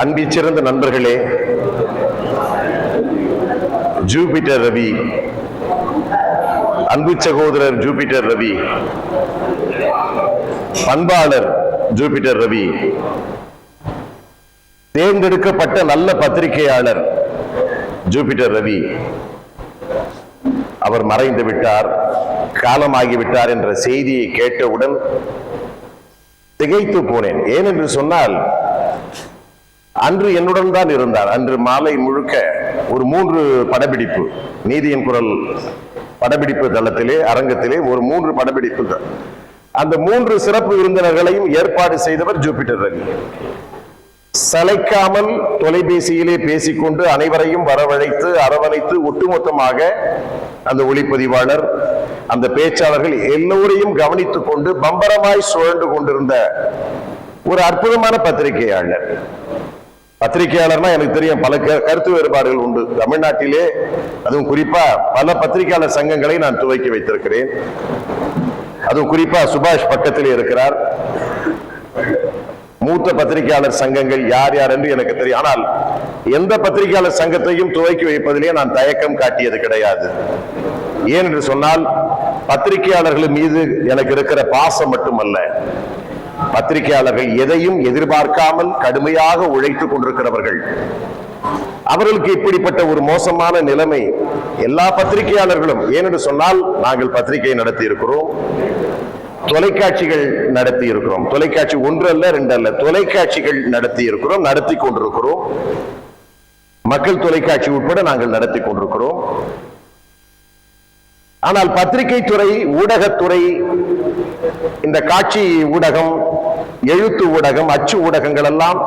அன்பிச்சிறந்த நண்பர்களே ஜூபிட்டர் ரவி அன்பு சகோதரர் ஜூபிட்டர் ரவி பண்பாளர் ஜூபிட்டர் ரவி தேர்ந்தெடுக்கப்பட்ட நல்ல பத்திரிகையாளர் ஜூபிட்டர் ரவி. அவர் மறைந்து விட்டார் காலமாகிவிட்டார் என்ற செய்தியை கேட்டவுடன் திகைத்து போனேன். ஏனென்று சொன்னால் அன்று என்னுடன் தான் இருந்தார். அன்று மாலை முழுக்க ஒரு மூன்று படப்பிடிப்பு நீதியின் குரல் படப்பிடிப்பு தளத்திலே அரங்கத்திலே ஒரு மூன்று படப்பிடிப்பு அந்த மூன்று சிறப்பு விருந்தினர்களையும் ஏற்பாடு செய்தவர் ஜூபிட்டர் ரவி. சளைக்காமல் தொலைபேசியிலே பேசிக்கொண்டு அனைவரையும் வரவழைத்து அரவணைத்து ஒட்டுமொத்தமாக அந்த ஒளிப்பதிவாளர் அந்த பேச்சாளர்கள் எல்லோரையும் கவனித்துக் கொண்டு பம்பரமாய் சுழண்டு கொண்டிருந்த ஒரு அற்புதமான பத்திரிகையாளர். பத்திரிகையாளர்னா எனக்கு தெரியும் பல கருத்து வேறுபாடுகள் உண்டு. தமிழ்நாட்டிலே அதுவும் குறிப்பா பல பத்திரிகையாளர் சங்கங்களை நான் துவக்கி வைத்திருக்கிறேன். அதுவும் குறிப்பா சுபாஷ் பக்கத்தில் இருக்கிறார். மூத்த பத்திரிகையாளர் சங்கங்கள் யார் யார் என்று எனக்கு தெரியும். ஆனால் எந்த பத்திரிகையாளர் சங்கத்தையும் துவக்கி வைப்பதிலே நான் தயக்கம் காட்டியது கிடையாது. ஏன் என்று சொன்னால் பத்திரிகையாளர்கள் மீது எனக்கு இருக்கிற பாசம் மட்டுமல்ல. பத்திரிகையாளர்கள் எதையும் எதிர்பார்க்காமல் கடுமையாக உழைத்துக் கொண்டிருக்கிறவர்கள். அவர்களுக்கு இப்படிப்பட்ட ஒரு மோசமான நிலைமை எல்லா பத்திரிகையாளர்களும் ஏனென்று சொன்னால் நாங்கள் பத்திரிகை நடத்தி இருக்கிறோம் தொலைக்காட்சிகள் நடத்தி இருக்கிறோம் தொலைக்காட்சி ஒன்று அல்ல ரெண்டு அல்ல தொலைக்காட்சிகள் நடத்தி இருக்கிறோம் நடத்தி கொண்டிருக்கிறோம். மக்கள் தொலைக்காட்சி உட்பட நாங்கள் நடத்தி கொண்டிருக்கிறோம். ஆனால் பத்திரிகை துறை ஊடகத்துறை இந்த காட்சி ஊடகம் எழுத்து ஊடகம் அச்சு ஊடகங்கள் எல்லாம்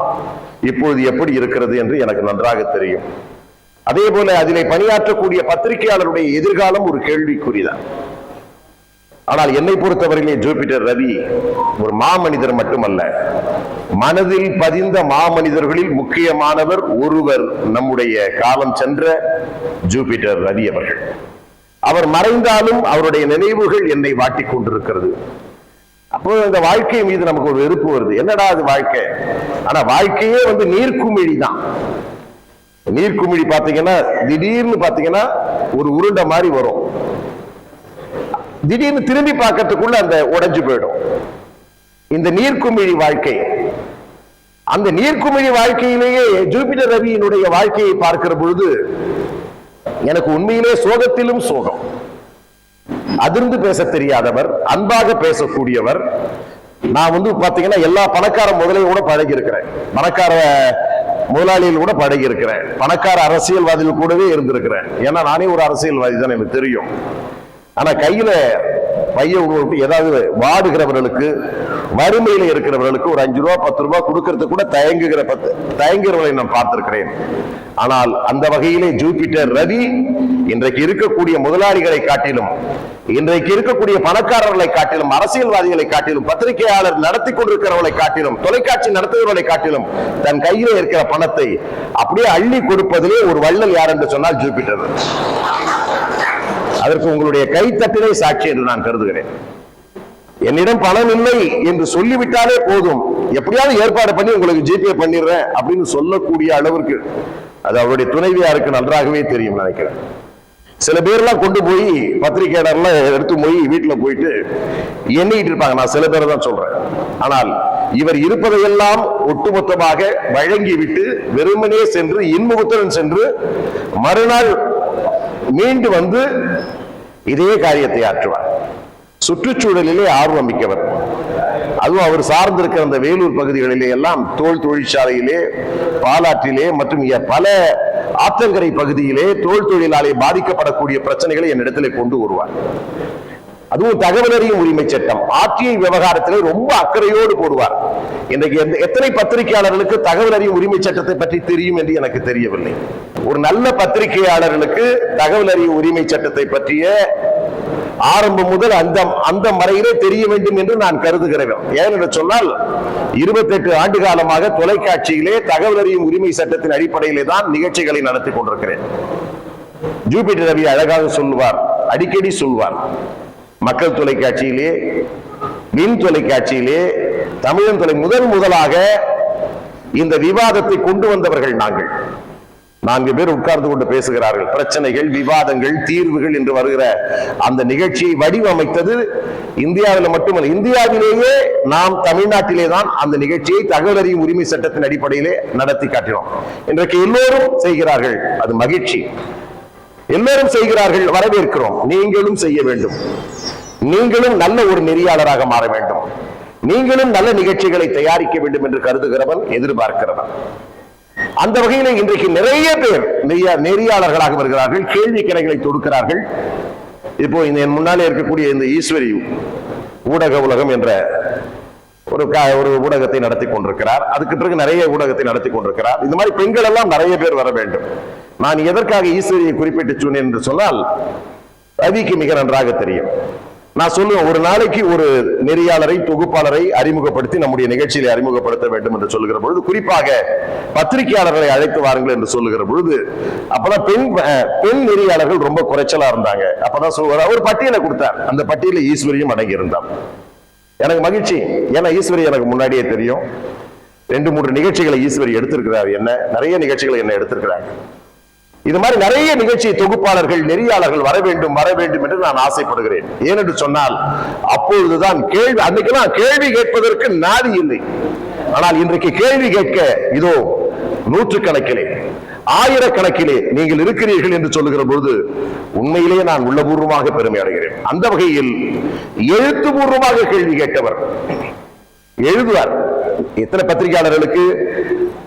இப்பொழுது எப்படி இருக்கிறது என்று எனக்கு நன்றாக தெரியும். அதே போல அதிலே பணியாற்றக்கூடிய பத்திரிகையாளருடைய எதிர்காலம் ஒரு கேள்விக்குறிதான். ஆனால் என்னை பொறுத்தவரையிலே ஜூபிட்டர் ரவி ஒரு மாமனிதர் மட்டுமல்ல மனதில் பதிந்த மாமனிதர்களில் முக்கியமானவர் ஒருவர் நம்முடைய காலம் சென்ற ஜூபிட்டர் ரவி அவர்கள். அவர் மறைந்தாலும் அவருடைய நினைவுகள் என்னை வாட்டிக் கொண்டிருக்கிறது. அப்போ அந்த வாழ்க்கை மீது நமக்கு ஒரு வெறுப்பு வருது. என்னடா அது வாழ்க்கை? ஆனா வாழ்க்கையே வந்து நீர்க்குமிழி தான். நீர்க்குமிழி பாத்தீங்கன்னா திடீர்னு பாத்தீங்கன்னா ஒரு உருண்டை மாதிரி வரும். திடீர்னு திரும்பி பார்க்கறதுக்குள்ள அந்த உடைஞ்சு போயிடும். இந்த நீர்க்குமிழி வாழ்க்கை. அந்த நீர்க்குமிழி வாழ்க்கையிலேயே ஜூபிட்டர் ரவியினுடைய வாழ்க்கையை பார்க்கிற பொழுது எனக்கு உண்மையிலே சோகத்திலும் சோகம். அதிர்ந்து பேச தெரியாதவர் அன்பாக பேசக்கூடியவர். நான் வந்து பாத்தீங்கன்னா எல்லா பணக்கார முதலையோட பழகி இருக்கிறேன் பணக்கார முதலாளியில் கூட பழகி இருக்கிறேன் பணக்கார அரசியல்வாதிகள் கூடவே இருந்திருக்கிறேன். ஏன்னா நானே ஒரு அரசியல்வாதி தான் எனக்கு தெரியும். ஆனா கையில பைய விட்டு ஏதாவது வாடுகிறவர்களுக்கு வறுமையில இருக்கிறவர்களுக்கு ஒரு அஞ்சு ரூபா பத்து ரூபாய் கொடுக்கறது கூட தயங்குகிற பத்து தயங்குகிறவர்களை நான் பார்த்திருக்கிறேன். ஆனால் அந்த வகையிலே ஜூபிட்டர் ரவி இன்றைக்கு இருக்கக்கூடிய முதலாளிகளை காட்டிலும் இன்றைக்கு இருக்கக்கூடிய பணக்காரர்களை காட்டிலும் அரசியல்வாதிகளை காட்டிலும் பத்திரிகையாளர் நடத்தி கொண்டிருக்கிறவர்களை காட்டிலும் தொலைக்காட்சி நடத்துகிறவர்களை காட்டிலும் தன் கையில இருக்கிற பணத்தை அப்படியே அள்ளி கொடுப்பதிலே ஒரு வள்ளல் யார் என்று சொன்னால் ஜூபிட்டர். அதற்கு உங்களுடைய கைத்தட்டிலே சாட்சி என்று நான் கருதுகிறேன். என்னிடம் பணம் இல்லை என்று சொல்லிவிட்டாலே போதும். எப்படியாவது ஏற்பாடு பண்ணி உங்களுக்கு ஜிபே பண்ணிடுறேன் அப்படின்னு சொல்லக்கூடிய அளவிற்கு அது அவருடைய துணைவியாருக்கு நன்றாகவே தெரியும் நினைக்கிறேன். சில பேர்லாம் கொண்டு போய் பத்திரிகையாளர்லாம் எடுத்து போய் வீட்டில் போயிட்டு எண்ணிக்கிட்டு இருப்பாங்க. நான் சில பேரை தான் சொல்றேன். ஆனால் இவர் இருப்பதையெல்லாம் ஒட்டுமொத்தமாக வழங்கிவிட்டு வெறுமனே சென்று இன்முகத்துடன் சென்று மறுநாள் மீண்டு வந்து இதே காரியத்தை ஆற்றுவார். சுற்றுச்சூழலிலே ஆர்வம் மிக்கவர். அதுவும் அவர் சார்ந்திருக்கிற அந்த வேலூர் பகுதிகளிலே எல்லாம் தோல் தொழிற்சாலையிலே பாலாற்றிலே மற்றும் பல ஆற்றங்கரை பகுதியிலே தோல் தொழிலாலே பாதிக்கப்படக்கூடிய பிரச்சனைகளை என்னிடத்திலே கொண்டு வருவார். அதுவும் தகவல் அறியும் உரிமை சட்டம். ஆட்சியை விவகாரத்திலே ரொம்ப அக்கறையோடு போடுவார். இன்றைக்கு எந்த- எத்தனை பத்திரிகையாளர்களுக்கு தகவல் அறியும் உரிமை சட்டத்தை பற்றி தெரியும் என்று எனக்கு தெரியவில்லை. ஒரு நல்ல பத்திரிகையாளர்களுக்கு தகவல் அறியும் உரிமை சட்டத்தை பற்றிய ஆரம்பம் முதல் அந்த அந்த மறையிலே தெரிய வேண்டும் என்று நான் கருதுகிறேன். ஏனென்று சொன்னால் இருபத்தெட்டு ஆண்டு காலமாக தொலைக்காட்சியிலே தகவல் அறியும் உரிமை சட்டத்தின் அடிப்படையிலே தான் நிகழ்ச்சிகளை நடத்தி கொண்டிருக்கிறேன். ஜூபிட்டர் ரவி அழகாக சொல்லுவார் அடிக்கடி சொல்வார் மக்கள் தொலைக்காட்சியிலே மின் தொலைக்காட்சியிலே தமிழன் தொலை முதல் முதலாக இந்த விவாதத்தை கொண்டு வந்தவர்கள் நாங்கள். நான்கு பேர் உட்கார்ந்து கொண்டு பேசுகிறார்கள். பிரச்சனைகள் விவாதங்கள் தீர்வுகள் என்று வருகிற அந்த நிகழ்ச்சியை வடிவமைத்தது இந்தியாவில் மட்டுமல்ல இந்தியாவிலேயே நாம் தமிழ்நாட்டிலே தான் அந்த நிகழ்ச்சியை தகவல் அறியும் உரிமை சட்டத்தின் அடிப்படையிலே நடத்தி காட்டினோம். இன்றைக்கு எல்லோரும் செய்கிறார்கள் அது மகிழ்ச்சி. எல்லோரும் செய்கிறார்கள் வரவேற்கிறோம். நீங்களும் செய்ய வேண்டும். நீங்களும் நல்ல ஒரு நெறியாளராக மாற வேண்டும். நீங்களும் நல்ல நிகழ்ச்சிகளை தயாரிக்க வேண்டும் என்று கருதுகிறவன் எதிர்பார்க்கிறவன். அந்த வகையில இன்றைக்கு நிறைய பேர் நெறியா- நெறியாளர்களாக வருகிறார்கள் கேள்வி கணைகளை தொடுக்கிறார்கள். இப்போ இந்த என் முன்னாலே இருக்கக்கூடிய இந்த ஈஸ்வரி ஊடக உலகம் என்ற ஒரு ஒரு ஊடகத்தை நடத்தி கொண்டிருக்கிறார். அதுக்கு பிறகு நிறைய ஊடகத்தை நடத்தி கொண்டிருக்கிறார். இந்த மாதிரி பெண்கள் எல்லாம் நிறைய பேர் வர வேண்டும். நான் எதற்காக ஈஸ்வரியை குறிப்பிட்டு சொன்னேன் என்று சொன்னால் ரவிக்கு மிக நன்றாக தெரியும். நான் சொல்லுவேன் ஒரு நாளைக்கு ஒரு நெறியாளரை தொகுப்பாளரை அறிமுகப்படுத்தி நம்முடைய நிகழ்ச்சியில அறிமுகப்படுத்த வேண்டும் என்று சொல்லுகிற பொழுது குறிப்பாக பத்திரிகையாளர்களை அழைத்து வாருங்கள் என்று சொல்லுகிற பொழுது அப்பதான் பெண் பெண் நெறியாளர்கள் ரொம்ப குறைச்சலா இருந்தாங்க. அப்பதான் சொல்லுவார் ஒரு பட்டியலை கொடுத்தார். அந்த பட்டியலில் ஈஸ்வரியும் அடங்கி இருந்தார் எனக்கு மகிழ்ச்சி. ஏன்னா ஈஸ்வரி எனக்கு முன்னாடியே தெரியும். ரெண்டு மூன்று நிகழ்ச்சிகளை ஈஸ்வரி எடுத்திருக்கிறார். என்ன நிறைய நிகழ்ச்சிகளை என்ன எடுத்திருக்கிறாங்க இது மாதிரி நிறைய நிகழ்ச்சி தொகுப்பாளர்கள் நெறியாளர்கள் வர வேண்டும் வர வேண்டும் என்று நான் ஆசைப்படுகிறேன். ஏனென்று சொன்னால் அப்பொழுதுதான் கேள்வி அன்னைக்கெல்லாம் கேள்வி கேட்பதற்கு நாதி இல்லை. ஆனால் இன்றைக்கு கேள்வி கேட்க இதோ நூற்று கணக்கிலே ஆயிரக்கணக்கிலே நீங்கள் இருக்கிறீர்கள் என்று சொல்லுகிற பொழுது உண்மையிலேயே நான் உள்ளபூர்வமாக பெருமை அடைகிறேன். அந்த வகையில் எழுத்துப்பூர்வமாக கேள்வி கேட்டவர் எழுதுவார். எத்தனை பத்திரிகையாளர்களுக்கு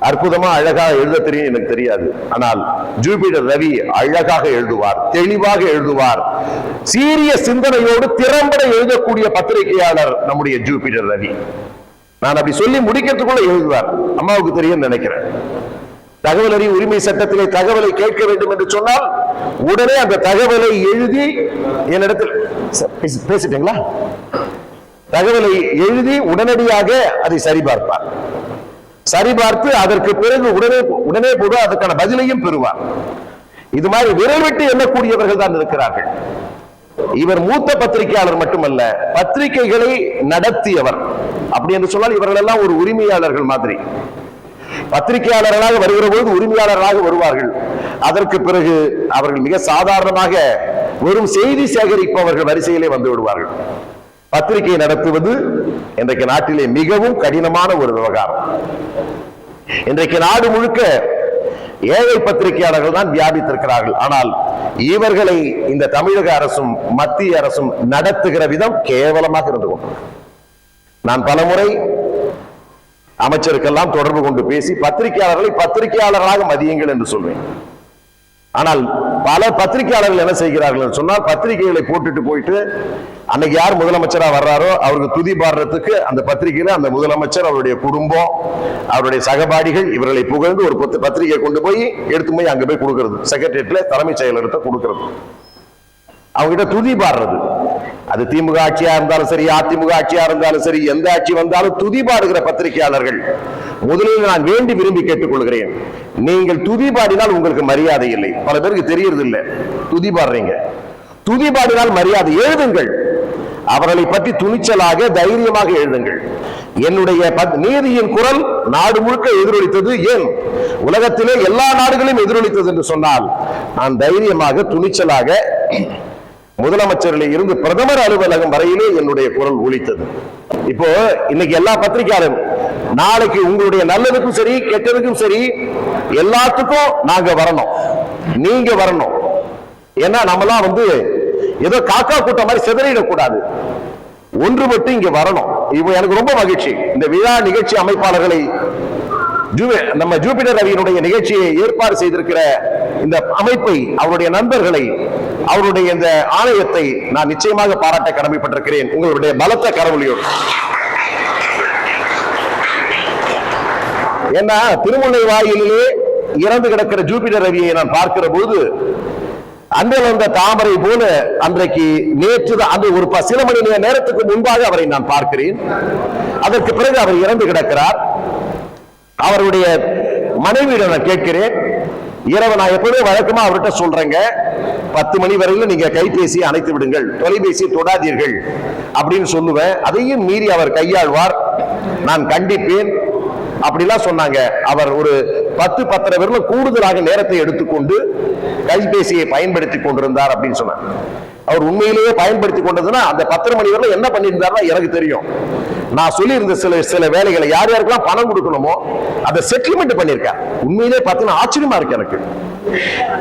அற்புதமா அழகா எழுத தெரியும் எனக்கு தெரியாது. ஆனால் ஜூபிடர் ரவி அழகாக எழுதுவார் தெளிவாக எழுதுவார். சீரிய சிந்தனையோடு திறம்பட எழுதக்கூடிய பத்திரிகையாளர் நம்முடைய ஜூபிடர் ரவி. நான் அப்படி சொல்லி முடிக்கிறதுக்குள்ள எழுதுவார். அம்மாவுக்கு தெரியும் நினைக்கிறேன். தகவல் அறிவு உரிமை சட்டத்திலே தகவலை கேட்க வேண்டும் என்று சொன்னால் உடனே அந்த தகவலை எழுதி என்னிடத்தில் பேசிட்டீங்களா? தகவலை எழுதி உடனடியாக அதை சரிபார்ப்பார். சரிபார்த்து அதற்கு பிறகு உடனே உடனே கூட அதற்கான பதிலையும் பெறுவார். இது மாதிரி விரல் விட்டு எண்ணக்கூடியவர்கள் தான் இருக்கிறார்கள். இவர் மூத்த பத்திரிகையாளர் மட்டுமல்ல பத்திரிகைகளை நடத்தியவர். அப்படி என்று சொன்னால் இவர்கள் எல்லாம் ஒரு உரிமையாளர்கள் மாதிரி. பத்திரிகையாளர்களாக வருகிற பொழுது உரிமையாளர்களாக வருவார்கள். அதற்கு பிறகு அவர்கள் மிக சாதாரணமாக வெறும் செய்தி சேகரிப்பவர்கள் வரிசையிலே வந்து விடுவார்கள். பத்திரிகை நடத்துவது இன்றைக்கு நாட்டிலே மிகவும் கடினமான ஒரு விவகாரம். இன்றைக்கு நாடு முழுக்க ஏழை பத்திரிகையாளர்கள் தான் வியாபித்திருக்கிறார்கள். ஆனால் இவர்களை இந்த தமிழக அரசும் மத்திய அரசும் நடத்துகிற விதம் கேவலமாக இருந்து கொண்டிருக்கிறது நான் பலமுறை அமைச்சருக்கெல்லாம் தொடர்பு கொண்டு பேசி பத்திரிகையாளர்களை பத்திரிகையாளர்களாக மதியுங்கள் என்று சொல்வேன். ஆனால் பல பத்திரிகையாளர்கள் என்ன செய்கிறார்கள் சொன்னால் பத்திரிகைகளை போட்டுட்டு போயிட்டு அன்னைக்கு யார் முதலமைச்சரா வர்றாரோ அவருக்கு துதி பாடுறதுக்கு அந்த பத்திரிகையில அந்த முதலமைச்சர் அவருடைய குடும்பம் அவருடைய சகபாடிகள் இவர்களை புகழ்ந்து ஒரு பத்து- பத்திரிகையை கொண்டு போய் எடுத்து போய் அங்க போய் கொடுக்கறது. செக்ரட்டரியேட்ல தலைமைச் செயலர்கிட்ட கொடுக்கறது. அவங்ககிட்ட துதி பாடுறது. அது திமுக ஆட்சியா இருந்தாலும் சரி அதிமுக ஆட்சியா இருந்தாலும் சரி எந்த ஆட்சி வந்தாலும் துதி பாடுகிற பத்திரிகையாளர்கள். முதலில் நான் வேண்டி விரும்பி கேட்டுக்கொள்கிறேன். நீங்கள் துதி பாடினால் உங்களுக்கு மரியாதை இல்லை. பல பேருக்கு தெரியறது இல்லை. துதி பாடுறீங்க. துதி பாடினால் மரியாதை எழுதுங்கள். அவர்களை பற்றி துணிச்சலாக தைரியமாக எழுதுங்கள். என்னுடைய பத்- நீதியின் குரல் நாடு முழுக்க எதிரொலித்தது. ஏன்? உலகத்திலே எல்லா நாடுகளையும் எதிரொலித்தது என்று சொன்னால் நான் தைரியமாக துணிச்சலாக முதலமைச்சரில் இருந்து பிரதமர் அலுவலகம் வரையிலே என்னுடைய குரல் ஒழித்தது இப்போ இன்னைக்கு எல்லா பத்திரிகையாளரும் நாளைக்கு உங்களுடைய நல்லதுக்கும் சரி கெட்டதுக்கும் சரி எல்லாத்துக்கும் நாங்க வரணும். நீங்க வரணும். ஏன்னா நம்மலாம் வந்து ஏதோ காக்கா கூட்டம் மாதிரி சிதறிடக்கூடாது. ஒன்றுபட்டு இங்க வரணும். இப்போ எனக்கு ரொம்ப மகிழ்ச்சி. இந்த விழா நிகழ்ச்சி அமைப்பாளர்களை நம்ம ஜூபிட்டர் ரவியினுடைய நிகழ்ச்சியை ஏற்பாடு செய்திருக்கிற இந்த அமைப்பை அவருடைய நண்பர்களை அவருடைய இந்த ஆணையத்தை நான் நிச்சயமாக பாராட்ட கடமைப்பட்டிருக்கிறேன். உங்களுடைய பலத்த கரவொலியோடு ஏன்னா திருமுல்லை வாயிலே இறந்து கிடக்கிற ஜூபிடர் ரவியை நான் பார்க்கிற போது அன்றில் வந்த தாமரை போல அன்றைக்கு நேற்று தான் அந்த ஒரு சில மணி நேர நேரத்துக்கு முன்பாக அவரை நான் பார்க்கிறேன். அதற்கு பிறகு அவர் இறந்து கிடக்கிறார். அவருடைய மனைவியிடம் நான் கேட்கிறேன் இரவு நான் எப்பவுமே வழக்கமா அவர்கிட்ட சொல்றேங்க. பத்து மணி வரையில நீங்க கைபேசியை அணைத்து விடுங்கள் தொலைபேசியை தொடாதீர்கள் அப்படின்னு சொல்லுவேன். அதையும் மீறி அவர் கையாள்வார். நான் கண்டிப்பேன். அப்படிலாம் சொன்னாங்க. அவர் ஒரு பத்து பத்தரை பேர்ல கூடுதலாக நேரத்தை எடுத்துக்கொண்டு கைபேசியை பயன்படுத்தி கொண்டிருந்தார் அப்படின்னு சொன்னார். அவர் உண்மையிலேயே பயன்படுத்தி கொண்டதுன்னா அந்த பத்தரை மணி வரல என்ன பண்ணியிருந்தாருன்னா எனக்கு தெரியும். நான் சொல்லியிருந்த சில சில வேலைகளை யார் யாருக்கெல்லாம் பணம் கொடுக்கணுமோ அதை செட்டில்மெண்ட் பண்ணியிருக்கேன் உண்மையிலே பார்த்தீங்கன்னா ஆச்சரியமா இருக்கு எனக்கு.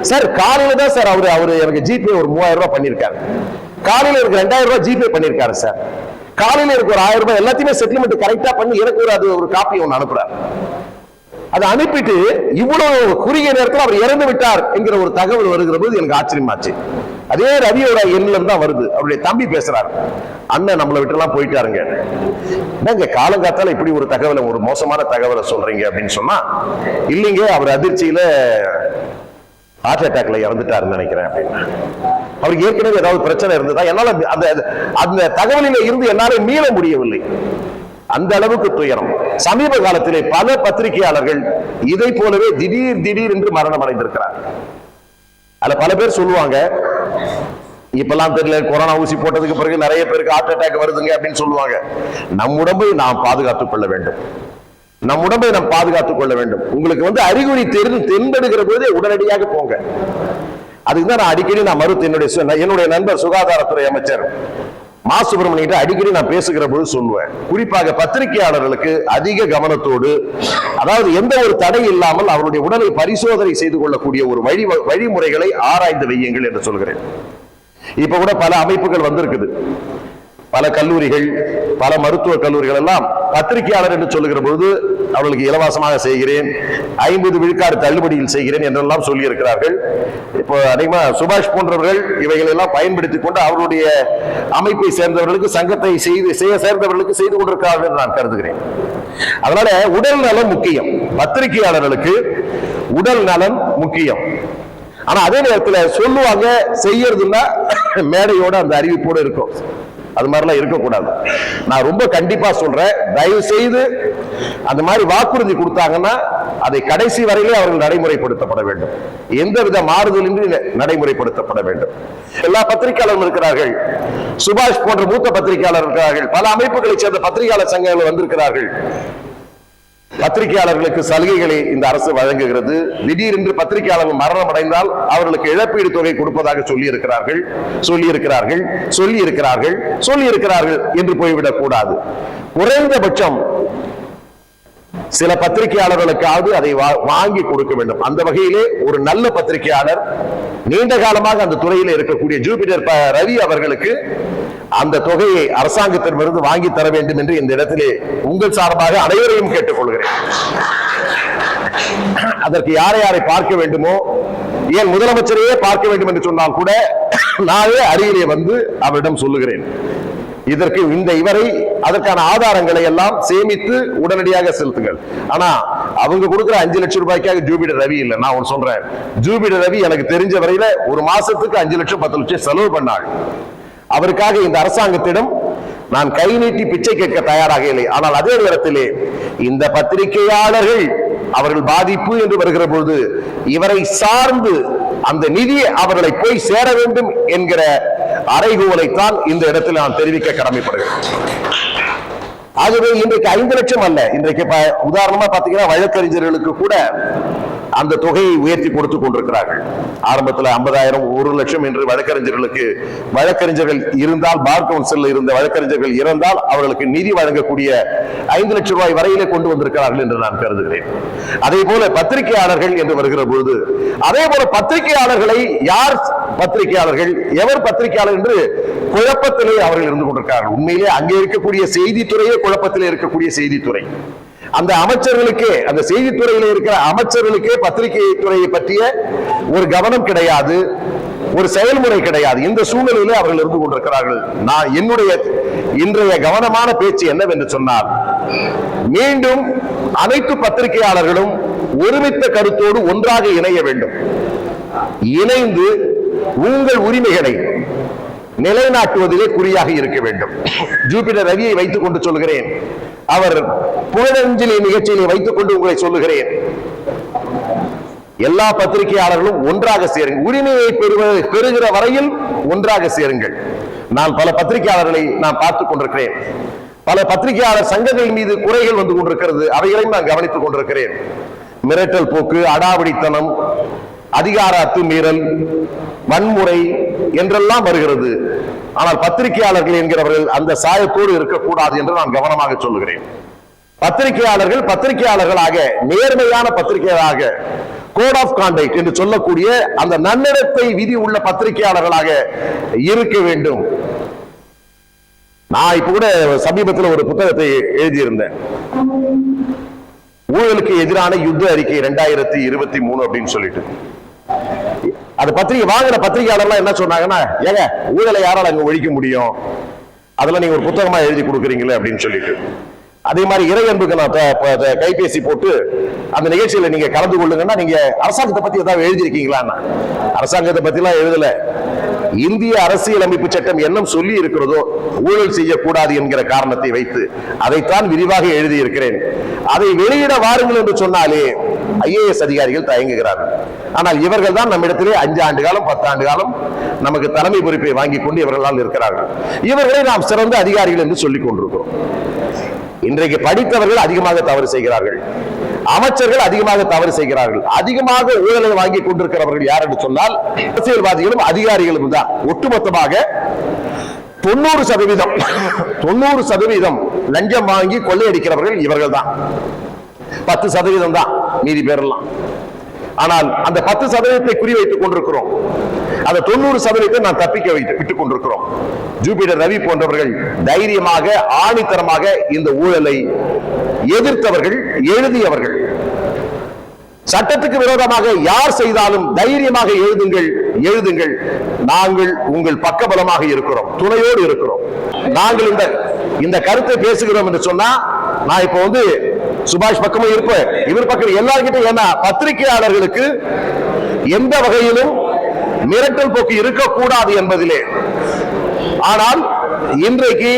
சார் காலையில தான் சார் அவரு அவரு எனக்கு ஜிபே ஒரு மூவாயிரம் ரூபாய் பண்ணியிருக்காரு. காலையில எனக்கு ரெண்டாயிரம் ரூபாய் ஜிபே பண்ணியிருக்காரு சார். காலையில எனக்கு ஒரு ஆயிரம் ரூபாய் எல்லாத்தையுமே செட்டில்மெண்ட் கரெக்டா பண்ணி எனக்கு ஒரு அது ஒரு காப்பி ஒன்று அனுப்புறாரு. அதை அனுப்பிட்டு இவ்வளவு குறுகிய நேரத்தில் அவர் இறந்து விட்டார் என்கிற ஒரு தகவல் வருகிற போது எனக்கு ஆச்சரியமாச்சு. அதே ரவியோட எண்ணில இருந்து தான் வருது. அவருடைய தம்பி பேசுறாரு. அண்ணன் நம்மளை விட்டு எல்லாம் போயிட்டாருங்க. என்னங்க காலங்காத்தால இப்படி ஒரு தகவலை ஒரு மோசமான தகவலை சொல்றீங்க அப்படின்னு சொன்னா இல்லைங்க அவர் அதிர்ச்சியில ஹார்ட் அட்டாக்ல இறந்துட்டாருன்னு நினைக்கிறேன் அப்படின்னு. அவருக்கு ஏற்கனவே ஏதாவது பிரச்சனை இருந்ததா? என்னால அந்த அந்த தகவலில இருந்து என்னால மீள முடியவில்லை. அந்த அளவுக்கு துயரம். சமீப காலத்திலே பல பத்திரிகையாளர்கள் இதை போலவே திடீர் திடீர் என்று மரணம் அடைந்திருக்கிறார். அதுல பல பேர் சொல்லுவாங்க இப்பெல்லாம் தெரியல கொரோனா ஊசி போட்டதுக்கு பிறகு நிறைய பேருக்கு ஹார்ட் அட்டாக் வருதுங்க அப்படின்னு சொல்லுவாங்க. நம் உடம்பை நாம் பாதுகாத்துக் கொள்ள வேண்டும். நம் உடம்பை நாம் பாதுகாத்துக் கொள்ள வேண்டும். உங்களுக்கு வந்து அறிகுறி தெரிந்து தென்படுகிற போதே உடனடியாக போங்க. அதுக்கு தான் நான் அடிக்கடி நான் மறுத்து என்னுடைய என்னுடைய நண்பர் சுகாதாரத்துறை அமைச்சர் மா சுப்பிரமணியிட்ட அடிக்கடி நான் பேசுகிற போது சொல்லுவேன். குறிப்பாக பத்திரிகையாளர்களுக்கு அதிக கவனத்தோடு அதாவது எந்த ஒரு தடை இல்லாமல் அவருடைய உடலை பரிசோதனை செய்து கொள்ளக்கூடிய ஒரு வழி வழிமுறைகளை ஆராய்ந்து வையுங்கள் என்று சொல்கிறேன். இப்ப கூட பல அமைப்புகள் வந்திருக்குது. பல கல்லூரிகள் பல மருத்துவ கல்லூரிகள் எல்லாம் பத்திரிகையாளர் என்று சொல்லுகிற பொழுது அவர்களுக்கு இலவசமாக செய்கிறேன். ஐம்பது விழுக்காடு தள்ளுபடியில் செய்கிறேன் என்றெல்லாம் சொல்லி இருக்கிறார்கள் இப்போ அதிகமா சுபாஷ் போன்றவர்கள் இவைகளை எல்லாம் பயன்படுத்தி கொண்டு அவருடைய அமைப்பை சேர்ந்தவர்களுக்கு சங்கத்தை செய்து செய்ய சேர்ந்தவர்களுக்கு செய்து கொண்டிருக்கிறார்கள் என்று நான் கருதுகிறேன். அதனால உடல் நலம் முக்கியம். பத்திரிகையாளர்களுக்கு உடல் நலம் முக்கியம். ஆனா அதே நேரத்தில் சொல்லுவாங்க செய்யறதுன்னா மேடையோட அந்த அறிவிப்போட இருக்கும். அது மாதிரிலாம் இருக்கக்கூடாது. நான் ரொம்ப கண்டிப்பா சொல்றேன் தயவு செய்து அந்த மாதிரி வாக்குறுதி கொடுத்தாங்கன்னா அதை கடைசி வரையிலே அவர்கள் நடைமுறைப்படுத்தப்பட வேண்டும். எந்தவித மாறுதலின்றி ந- நடைமுறைப்படுத்தப்பட வேண்டும். எல்லா பத்திரிகையாளரும் இருக்கிறார்கள். சுபாஷ் போன்ற மூத்த பத்திரிகையாளர் இருக்கிறார்கள். பல அமைப்புகளைச் சேர்ந்த பத்திரிகையாளர் சங்கங்கள் வந்திருக்கிறார்கள். பத்திரிகையாளர்களுக்கு சலுகைகளை இந்த அரசு வழங்குகிறது. திடீரென்று பத்திரிகையாளர்கள் மரணம் அடைந்தால் அவர்களுக்கு இழப்பீடு தொகை கொடுப்பதாக சொல்லி இருக்கிறார்கள் சொல்லி இருக்கிறார்கள் சொல்லி இருக்கிறார்கள் சொல்லி இருக்கிறார்கள் என்று போய்விடக் கூடாது. குறைந்தபட்சம் சில பத்திரிகையாளர்களுக்காவது அதை வா- வாங்கி கொடுக்க வேண்டும். அந்த வகையிலே ஒரு நல்ல பத்திரிகையாளர் நீண்ட காலமாக அந்த துறையில் இருக்கக்கூடிய ஜூபிட்டர் ரவி அவர்களுக்கு அந்த தொகையை அரசாங்கத்திடமிருந்து வாங்கி தர வேண்டும் என்று இந்த இடத்திலே உங்கள் சார்பாக அனைவரையும் கேட்டுக்கொள்கிறேன். அதற்கு யாரை யாரை பார்க்க வேண்டுமோ ஏன் முதலமைச்சரையே பார்க்க வேண்டும் என்று சொன்னால் கூட நானே அருகிலே வந்து அவரிடம் சொல்லுகிறேன். இதற்கு இந்த இவரை அதற்கான ஆதாரங்களை எல்லாம் சேமித்து உடனடியாக செலுத்துங்கள். ஆனா அவங்க கொடுக்குற அஞ்சு லட்சம் ரூபாய்க்காக ஜூபிடர் ரவி இல்லை. நான் ஒன்று சொல்றேன். ஜூபிடர் ரவி எனக்கு தெரிஞ்ச வரையில ஒரு மாசத்துக்கு அஞ்சு லட்சம் பத்து லட்சம் செலவு பண்ணாள் அவருக்காக இந்த அரசாங்கத்திடம் நான் கை நீட்டி பிச்சை கேட்க தயாராக இல்லை. ஆனால் அதே நேரத்திலே இந்த பத்திரிகையாளர்கள் அவர்கள் பாதிப்பு என்று வருகிற பொழுது இவரை சார்ந்து அந்த நிதி அவர்களை போய் சேர வேண்டும் என்கிற அறைகூவலைத்தான் இந்த இடத்தில் நான் தெரிவிக்க கடமைப்படுகிறேன். ஆகவே இன்றைக்கு ஐந்து லட்சம் அல்ல. இன்றைக்கு உதாரணமா பாத்தீங்கன்னா வழக்கறிஞர்களுக்கு கூட அந்த தொகையை உயர்த்தி கொடுத்து கொண்டிருக்கிறார்கள். ஆரம்பத்தில் ஐம்பதாயிரம் ஒரு லட்சம் என்று வழக்கறிஞர்களுக்கு வழக்கறிஞர்கள் இருந்தால் பார் கவுன்சில் இருந்த வழக்கறிஞர்கள் இறந்தால் அவர்களுக்கு நிதி வழங்கக்கூடிய ஐந்து லட்சம் ரூபாய் வரையிலே கொண்டு வந்திருக்கிறார்கள் என்று நான் கருதுகிறேன். அதே போல பத்திரிகையாளர்கள் என்று வருகிற பொழுது அதே போல பத்திரிகையாளர்களை யார் பத்திரிகையாளர்கள் எவர் பத்திரிகையாளர் என்று குழப்பத்திலே அவர்கள் இருந்து கொண்டிருக்கிறார்கள். உண்மையிலே அங்கே இருக்கக்கூடிய செய்தித்துறையே குழப்பத்திலே இருக்கக்கூடிய செய்தித்துறை. அந்த அமைச்சர்களுக்கே அந்த செய்தித்துறையில இருக்கிற அமைச்சர்களுக்கே பத்திரிகை துறையை பற்றிய ஒரு கவனம் கிடையாது ஒரு செயல்முறை கிடையாது. இந்த சூழ்நிலையிலே அவர்கள் இருந்து கொண்டிருக்கிறார்கள். நான் என்னுடைய இன்றைய கவனமான பேச்சு என்னவென்று சொன்னால் மீண்டும் அனைத்து பத்திரிகையாளர்களும் ஒருமித்த கருத்தோடு ஒன்றாக இணைய வேண்டும். இணைந்து உங்கள் உரிமைகளை நிலைநாட்டுவதிலே குறியாக இருக்க வேண்டும். ஜூபிடர் ரவியை வைத்துக் கொண்டு சொல்கிறேன். அவர் புகழஞ்சலி நிகழ்ச்சியிலே வைத்துக் கொண்டு உங்களை சொல்லுகிறேன். எல்லா பத்திரிகையாளர்களும் ஒன்றாக சேருங்கள். உரிமையை பெறுவது பெறுகிற வரையில் ஒன்றாக சேருங்கள். நான் பல பத்திரிகையாளர்களை நான் பார்த்துக் கொண்டிருக்கிறேன். பல பத்திரிகையாளர் சங்கங்கள் மீது குறைகள் வந்து கொண்டிருக்கிறது. அவைகளையும் நான் கவனித்துக் கொண்டிருக்கிறேன். மிரட்டல் போக்கு அடாவடித்தனம் அதிகார அத்துமீறல் வன்முறை என்றெல்லாம் வருகிறது. ஆனால் பத்திரிகையாளர்கள் என்கிறவர்கள் அந்த சாயத்தோடு இருக்கக்கூடாது என்று நான் கவனமாக சொல்லுகிறேன். பத்திரிகையாளர்கள் பத்திரிகையாளர்களாக நேர்மையான பத்திரிகையாளராக கோட் ஆஃப் கான்டக்ட் என்று சொல்லக்கூடிய அந்த நன்னடத்தை விதி உள்ள பத்திரிகையாளர்களாக இருக்க வேண்டும். நான் இப்ப கூட சமீபத்தில் ஒரு புத்தகத்தை எழுதியிருந்தேன். ஊழலுக்கு எதிரான யுத்த அறிக்கை இரண்டாயிரத்தி இருபத்தி மூணு அப்படின்னு சொல்லிட்டு. அது பத்திரிகை வாங்கின பத்திரிகையாளர்லாம் என்ன சொன்னாங்கன்னா ஏங்க ஊழலை யாரால் அங்கே ஒழிக்க முடியும்? அதெல்லாம் நீங்க ஒரு புத்தகமா எழுதி கொடுக்குறீங்களே அப்படின்னு சொல்லிட்டு. அதே மாதிரி இறை அன்புக்கு நான் த- கைபேசி போட்டு அந்த நிகழ்ச்சியில நீங்க கலந்து கொள்ளுங்கன்னா நீங்க அரசாங்கத்தை பத்தி ஏதாவது எழுதியிருக்கீங்களா அரசாங்கத்தை பத்தி எல்லாம் எழுதல. இந்திய அரசியலமைப்பு சட்டம் என்ன சொல்லி இருக்கிறதோ ஊழல் செய்யக்கூடாது என்கிற காரணத்தை வைத்து அதைத்தான் விரிவாக எழுதியிருக்கிறேன். அதை வெளியிட வாருங்கள் என்று சொன்னாலே ஐஏஎஸ் அதிகாரிகள் தயங்குகிறார்கள். ஆனால் இவர்கள் தான் நம்மிடத்திலே அஞ்சு ஆண்டு காலம் பத்து ஆண்டு காலம் நமக்கு தலைமை பொறுப்பை வாங்கி கொண்டு இவர்களால் இருக்கிறார்கள். இவர்களை நாம் சிறந்த அதிகாரிகள் என்று சொல்லிக் கொண்டிருக்கிறோம். இன்றைக்கு படித்தவர்கள் அதிகமாக தவறு செய்கிறார்கள். அமைச்சர்கள் அதிகமாக தவறு செய்கிறார்கள். அதிகமாக ஊழலை வாங்கி கொண்டிருக்கிறவர்கள் யார் என்று சொன்னால் அரசியல்வாதிகளும் அதிகாரிகளும் தான். ஒட்டுமொத்தமாக தொண்ணூறு சதவீதம் தொண்ணூறு சதவீதம் லஞ்சம் வாங்கி கொள்ளையடிக்கிறவர்கள் இவர்கள் தான். பத்து சதவீதம் தான் மீதி பேரெல்லாம். ஆனால் அந்த பத்து சதவீதத்தை குறிவைத்துக் கொண்டிருக்கிறோம். அந்த தொண்ணூறு சதவீதத்தை நான் தப்பிக்க வைத்து விட்டுக் கொண்டிருக்கிறோம். ஜூபிடர் ரவி போன்றவர்கள் தைரியமாக ஆணித்தரமாக இந்த ஊழலை எதிர்த்தவர்கள் எழுதியவர்கள். சட்டத்துக்கு விரோதமாக யார் செய்தாலும் தைரியமாக எழுதுங்கள் எழுதுங்கள். நாங்கள் உங்கள் பக்கபலமாக இருக்கிறோம் துணையோடு இருக்கிறோம். நாங்கள் இந்த இந்த கருத்தை பேசுகிறோம் என்று சொன்னா நான் இப்ப வந்து சுபாஷ் பக்கமும் இருப்பேன். இவர் பக்கம் எல்லார்கிட்டையும் என்ன பத்திரிகையாளர்களுக்கு எந்த வகையிலும் மிரட்டல் போக்கு இருக்கக்கூடாது என்பதிலே ஆனால் இன்றைக்கு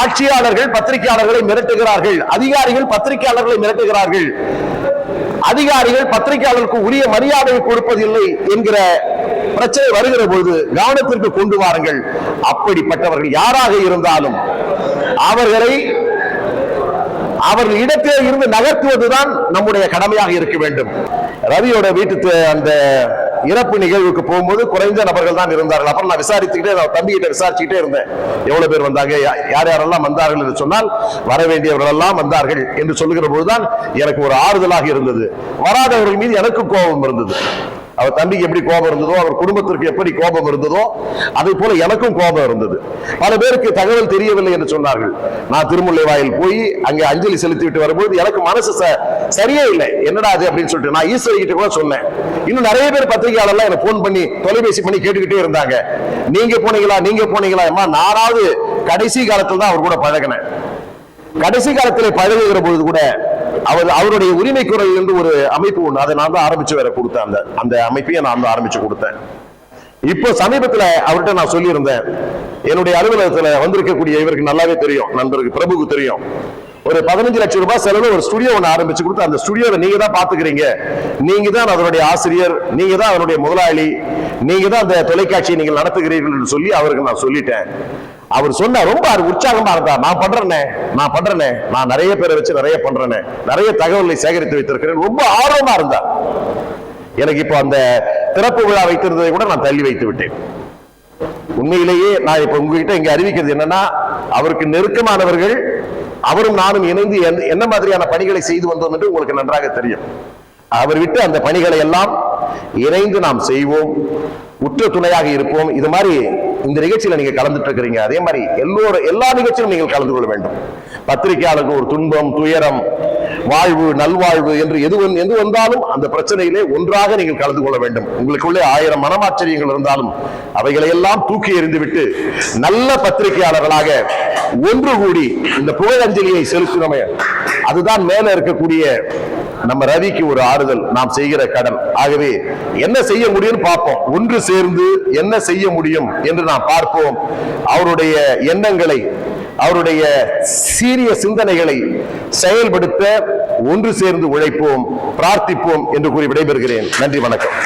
ஆட்சியாளர்கள் பத்திரிகையாளர்களை மிரட்டுகிறார்கள். அதிகாரிகள் பத்திரிகையாளர்களை மிரட்டுகிறார்கள். அதிகாரிகள் பத்திரிகையாளருக்கு உரிய மரியாதை கொடுப்பதில்லை என்கிற பிரச்சனை வருகிற பொழுது கவனத்திற்கு கொண்டு வாருங்கள். அப்படிப்பட்டவர்கள் யாராக இருந்தாலும் அவர்களை அவர்கள் இடத்திலே இருந்து நகர்த்துவதுதான் நம்முடைய கடமையாக இருக்க வேண்டும். ரவியோட வீட்டு அந்த இறப்பு நிகழ்வுக்கு போகும்போது குறைந்த நபர்கள் தான் இருந்தார்கள். அப்புறம் நான் விசாரித்துக்கிட்டே நான் தம்பிகிட்ட விசாரிச்சுக்கிட்டே இருந்தேன். எவ்வளவு பேர் வந்தாங்க யார் யாரெல்லாம் வந்தார்கள் என்று சொன்னால் வர வேண்டியவர்கள் எல்லாம் வந்தார்கள் என்று சொல்லுகிற போதுதான் எனக்கு ஒரு ஆறுதலாக இருந்தது. வராதவர்கள் மீது எனக்கு கோபம் இருந்தது. அவர் தம்பிக்கு எப்படி கோபம் இருந்ததோ அவர் குடும்பத்திற்கு எப்படி கோபம் இருந்ததோ அதே போல எனக்கும் கோபம் இருந்தது. பல பேருக்கு தகவல் தெரியவில்லை என்று சொன்னார்கள். நான் திருமுல்லை வாயில் போய் அங்கே அஞ்சலி செலுத்தி விட்டு வரும்போது எனக்கு மனசு ச- சரியே இல்லை. என்னடா அது அப்படின்னு சொல்லிட்டு நான் ஈஸ்வரி கிட்ட கூட சொன்னேன். இன்னும் நிறைய பேர் பத்திரிகையாளர்லாம் எனக்கு போன் பண்ணி தொலைபேசி பண்ணி கேட்டுக்கிட்டே இருந்தாங்க. நீங்க போனீங்களா நீங்க போனீங்களா? அம்மா நானாவது கடைசி காலத்தில் தான் அவர் கூட பழகினேன். கடைசி காலத்தில் பழகுகிற பொழுது கூட அவர் அவருடைய உரிமை குரல் என்று ஒரு அமைப்பு ஒண்ணு அதை நான் தான் ஆரம்பிச்சு வேற கொடுத்தேன் அந்த அந்த அமைப்பையும் நான் தான் ஆரம்பிச்சு கொடுத்தேன். இப்போ சமீபத்துல அவர்கிட்ட நான் சொல்லியிருந்தேன் என்னுடைய அலுவலகத்துல வந்திருக்கக்கூடிய இவருக்கு நல்லாவே தெரியும் நண்பருக்கு பிரபுக்கு தெரியும். ஒரு பதினஞ்சு லட்சம் ரூபாய் செலவு ஒரு ஸ்டுடியோ ஒன்று ஆரம்பிச்சு கொடுத்து அந்த ஸ்டுடியோவை நீங்க தான் பாத்துக்கிறீங்க நீங்க தான் அதனுடைய ஆசிரியர் நீங்க தான் அதனுடைய முதலாளி நீங்க தான் அந்த தொலைக்காட்சியை நீங்கள் நடத்துகிறீர்கள் என்று சொல்லி அவருக்கு நான் சொல்லிட்டேன். அவர் சொன்ன ரொம்ப உற்சாகமா இருந்தார் நான் பண்றேனே நான் பண்றேனே நான் நிறைய பேரை வச்சு நிறைய பண்றேனே நிறைய தகவல்களை சேகரித்து வைத்திருக்கிறேன். ரொம்ப ஆர்வமா இருந்தார் எனக்கு இப்போ அந்த திறப்பு விழா வைத்திருந்ததை கூட நான் தள்ளி வைத்து விட்டேன். உண்மையிலேயே நான் இப்ப உங்ககிட்ட இங்க அறிவிக்கிறது என்னன்னா அவருக்கு நெருக்கமானவர்கள் அவரும் நானும் இணைந்து என்ன மாதிரியான பணிகளை செய்து வந்தோம் என்று உங்களுக்கு நன்றாக தெரியும். அவர் விட்டு அந்த பணிகளை எல்லாம் இணைந்து நாம் செய்வோம். உற்ற துணையாக இருப்போம். இது மாதிரி இந்த நிகழ்ச்சியில நீங்க கலந்துட்டு இருக்கிறீங்க அதே மாதிரி எல்லோரும் எல்லா நிகழ்ச்சியிலும் நீங்கள் கலந்து கொள்ள வேண்டும். பத்திரிகையாளருக்கு ஒரு துன்பம் துயரம் வாழ்வு நல்வாழ்வு என்று எது எது வந்தாலும் அந்த பிரச்சனையிலே ஒன்றாக நீங்கள் கலந்து கொள்ள வேண்டும். உங்களுக்குள்ளே ஆயிரம் மனமாச்சரியங்கள் இருந்தாலும் அவைகளை எல்லாம் தூக்கி எறிந்துவிட்டு நல்ல பத்திரிகையாளர்களாக ஒன்று கூடி இந்த புகழஞ்சலியை செலுத்தினோமே. அதுதான் மேல இருக்கக்கூடிய நம்ம ரவிக்கு ஒரு ஆறுதல் நாம் செய்கிற கடன் ஆகவே என்ன செய்ய முடியும் பார்ப்போம். ஒன்று சேர்ந்து என்ன செய்ய முடியும் என்று நாம் பார்ப்போம். அவருடைய எண்ணங்களை அவருடைய சீரிய சிந்தனைகளை செயல்படுத்த ஒன்று சேர்ந்து உழைப்போம் பிரார்த்திப்போம் என்று கூறி விடைபெறுகிறேன். நன்றி வணக்கம்.